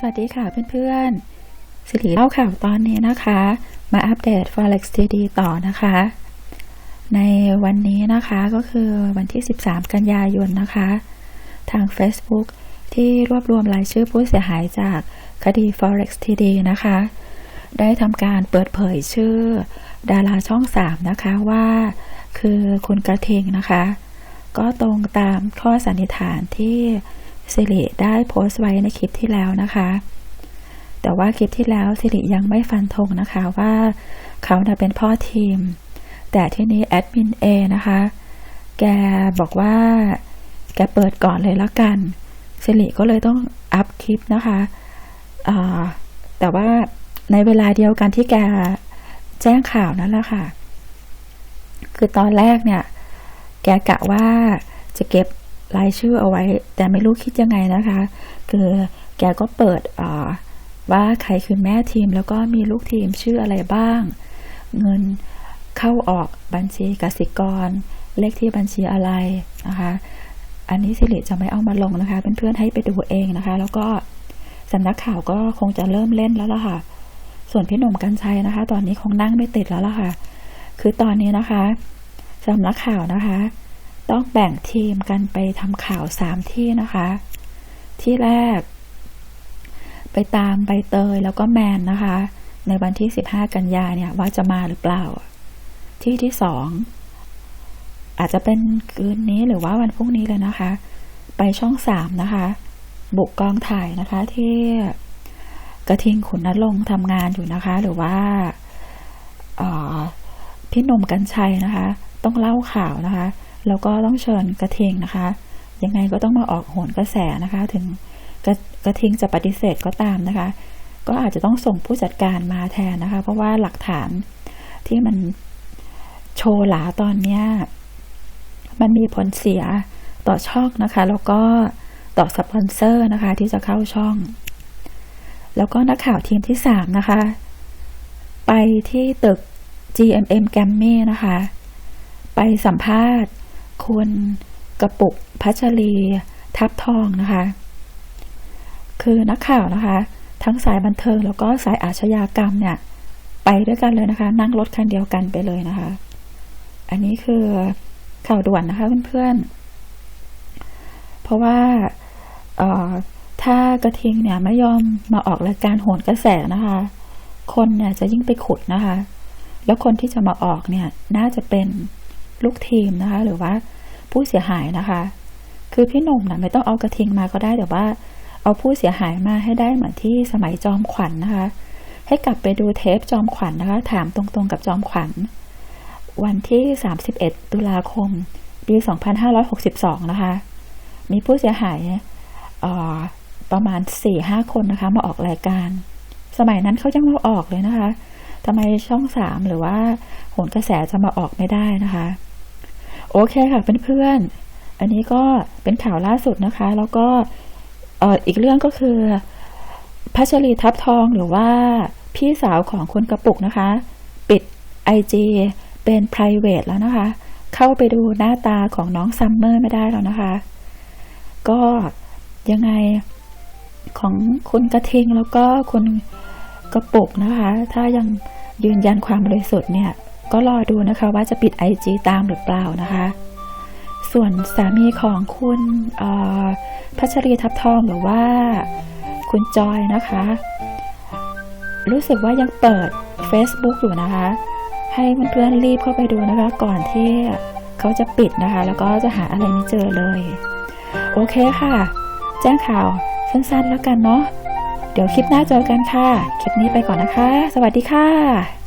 สวัสดีค่ะเพื่อนๆ สิริเล่าข่าวตอนนี้นะคะ มาอัปเดต Forex TD ต่อนะคะ ในวันนี้นะคะก็คือวันที่ 13 กันยายนนะคะ ทาง Facebook ที่รวบรวมรายชื่อผู้เสียหายจากคดี Forex TD นะคะ ได้ทำการเปิดเผยชื่อ ดาราช่อง 3 นะคะว่า คือคุณกระทิงนะคะ ก็ตรงตามข้อสันนิษฐานที่ สิริได้โพสต์ไว้ในคลิปที่แล้วนะคะ แต่ว่าคลิปที่แล้วสิริยังไม่ฟันธงนะคะว่าเขาน่ะเป็นพ่อทีม แต่ที่นี้แอดมินเอนะคะ แกบอกว่า แกเปิดก่อนเลยแล้วกันสิริก็เลยต้องอัพคลิปนะคะแต่ว่าในเวลาเดียวกันที่แกแจ้งข่าวนั่นแหละค่ะ คือตอนแรกเนี่ย แกกะว่าจะเก็บ รายชื่อเอาไว้ แต่ไม่รู้คิดยังไงนะคะ คือแกก็เปิดว่าใครคือแม่ทีมแล้วก็มีลูกทีมชื่ออะไรบ้าง เงินเข้าออกบัญชีกสิกร เลขที่บัญชีอะไรนะคะอันนี้สิริจะไม่เอามาลงนะคะเพื่อนๆให้ไปดูเองนะคะ แล้วก็สำนักข่าวก็คงจะเริ่มเล่นแล้วล่ะค่ะ ส่วนพี่หนุ่มกัญชัยนะคะ ตอนนี้คงนั่งไม่ติดแล้วล่ะค่ะ คือตอนนี้นะคะสำนักข่าวนะคะ ต้องแบ่งทีมกันไปทำข่าวสามที่นะคะ ที่แรก ไปตามใบเตยแล้วก็แมนนะคะ ในวันที่ 15 กันยาเนี่ยว่าจะมาหรือเปล่า ที่ที่สองอาจจะเป็นคืนนี้หรือว่าวันพรุ่งนี้เลยนะคะ ไปช่องสามนะคะ บุกกองถ่ายนะคะที่กระทิงขุนนรงค์ทำงานอยู่นะคะ หรือว่าพี่นมกัญชัยนะคะ ต้องเล่าข่าวนะคะ แล้วก็ต้องเชิญกระทิงนะคะ ยังไงก็ต้องมาออกโหนกระแสนะคะ ถึงกระกระทิงจะปฏิเสธก็ตามนะคะ ก็อาจจะต้องส่งผู้จัดการมาแทนนะคะ เพราะว่าหลักฐานที่มันโชว์หลาตอนเนี้ยมันมีผลเสียต่อช่องนะคะ แล้วก็ต่อสปอนเซอร์นะคะที่จะเข้าช่อง แล้วก็นักข่าวทีมที่สามนะคะ ไปที่ตึก GMM g a m m y นะคะ ไปสัมภาษณ์ คุณกระปุกพัชรี ทับทองนะคะ คือนักข่าวนะคะ ทั้งสายบันเทิงแล้วก็สายอาชญากรรมเนี่ย ไปด้วยกันเลยนะคะ นั่งรถคันเดียวกันไปเลยนะคะ อันนี้คือข่าวด่วนนะคะเพื่อนๆ เพราะว่าถ้ากระทิงเนี่ยไม่ยอมมาออกรายการโหนกระแสนะคะ คนเนี่ยจะยิ่งไปขุดนะคะ แล้วคนที่จะมาออกเนี่ยน่าจะเป็น ลูกทีมนะคะ หรือว่าผู้เสียหายนะคะ คือพี่หนุ่มนะไม่ต้องเอากระทิงมาก็ได้แต่ว่า เอาผู้เสียหายมาให้ได้เหมือนที่สมัยจอมขวัญนนะคะ ให้กลับไปดูเทปจอมขวัญนนะคะ ถามตรงๆกับจอมขวัญ วันที่ 31 ตุลาคม ปี 2562 นะคะ มีผู้เสียหายออประมาณ 4-5 คนนะคะ มาออกรายการ สมัยนั้นเขายังมาออกเลยนะคะทำไมช่อง3หรือว่าโหนกระแสจะมาออกไม่ได้นะคะ โอเคค่ะเพื่อนๆ อันนี้ก็เป็นข่าวล่าสุดนะคะ แล้วก็อ่ออีกเรื่องก็คือพัชรีทับทองหรือว่าพี่สาวของคุณกระปุกนะคะ ปิด IG เป็น private แล้วนะคะ เข้าไปดูหน้าตาของน้องซัมเมอร์ไม่ได้แล้วนะคะ ก็ยังไงของคุณกระทิงแล้วก็คุณกระปุกนะคะ ถ้ายังยืนยันความบริสุทธิ์เนี่ย ก็รอดูนะคะว่าจะปิด IG ตามหรือเปล่านะคะ ส่วนสามีของคุณพัชรีทับทองหรือว่าคุณจอยนะคะ รู้สึกว่ายังเปิด Facebook อยู่นะคะ ให้เพื่อนๆรีบเข้าไปดูนะคะ ก่อนที่เขาจะปิดนะคะ แล้วก็จะหาอะไรไม่เจอเลย โอเคค่ะ แจ้งข่าวสั้นๆแล้วกันเนาะเดี๋ยวคลิปหน้าเจอกันค่ะ คลิปนี้ไปก่อนนะคะ สวัสดีค่ะ